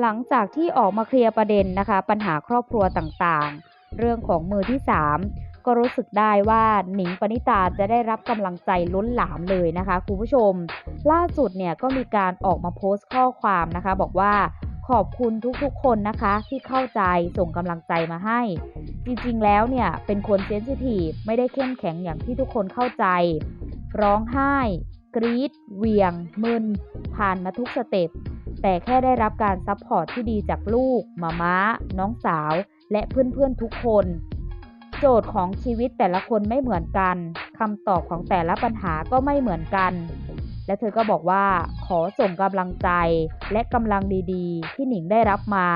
หลังจากที่ออกมาเคลียร์ประเด็นนะคะ ปัญหาครอบครัวต่างๆ เรื่องของมือที่ 3 ก็รู้สึกได้ว่าหนิงปณิตาจะได้รับกำลังใจล้นหลามเลยนะคะคุณผู้ชม ล่าสุดเนี่ยก็มีการออกมาโพสต์ข้อความนะคะ บอกว่าขอบคุณทุกๆ คนนะคะที่เข้าใจส่งกำลังใจมาให้ จริงๆ แล้วเนี่ยเป็นคนเซนซิทีฟไม่ได้เข้มแข็งอย่างที่ทุกคนเข้าใจ ร้องไห้ กรีดเหวียง มึน ผ่านมาทุกสเต็ป แต่แค่ได้รับการซัพพอร์ตที่ดีจากลูกมาม้า น้องสาว และเพื่อนๆทุกคน โจทย์ของชีวิตแต่ละคนไม่เหมือนกันคำตอบของแต่ละปัญหาก็ไม่เหมือนกัน และเธอก็บอกว่าขอส่งกำลังใจและกำลังดีๆ ที่หนิงได้รับมา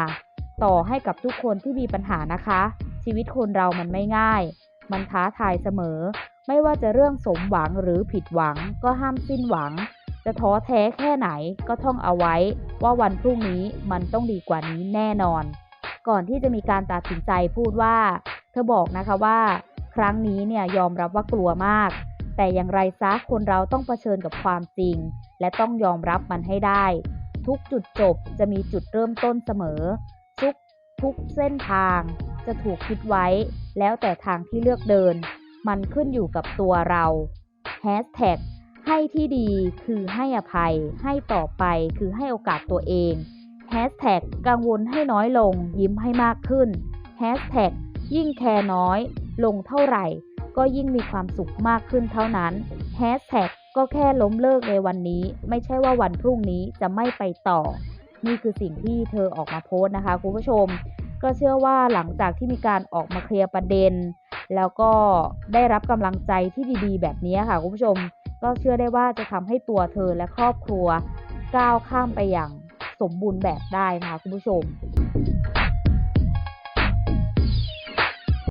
ต่อให้กับทุกคนที่มีปัญหานะคะ ชีวิตคนเรามันไม่ง่าย มันท้าทายเสมอ ไม่ว่าจะเรื่องสมหวังหรือผิดหวังก็ห้ามสิ้นหวัง จะท้อแท้แค่ไหนก็ท่องเอาไว้ ว่าวันพรุ่งนี้มันต้องดีกว่านี้แน่นอน ก่อนที่จะมีการตัดสินใจพูดว่า เธอบอกนะคะว่า ครั้งนี้เนี่ยยอมรับว่ากลัวมาก แต่อย่างไรซะคนเราต้องเผชิญกับความจริง และต้องยอมรับมันให้ได้ ทุกจุดจบจะมีจุดเริ่มต้นเสมอ ทุกทุกเส้นทางจะถูกคิดไว้ แล้วแต่ทางที่เลือกเดิน มันขึ้นอยู่กับตัวเราแฮชแท็กให้ที่ดีคือให้อภัย ให้ต่อไปคือให้โอกาสตัวเองแฮชแท็กกังวลให้น้อยลง ยิ้มให้มากขึ้นแฮชแท็กยิ่งแคร์น้อย ลงเท่าไหร่ ก็ยิ่งมีความสุขมากขึ้นเท่านั้นแฮชแท็กก็แค่ล้มเลิกในวันนี้ ไม่ใช่ว่าวันพรุ่งนี้จะไม่ไปต่อ นี่คือสิ่งที่เธอออกมาโพสต์นะคะคุณผู้ชม ก็เชื่อว่าหลังจากที่มีการออกมาเคลียร์ประเด็น แล้วก็ได้รับกำลังใจที่ดีๆ แบบนี้ค่ะคุณผู้ชม ก็เชื่อได้ว่าจะทำให้ตัวเธอและครอบครัวก้าวข้ามไปอย่างสมบูรณ์แบบได้นะคะคุณผู้ชม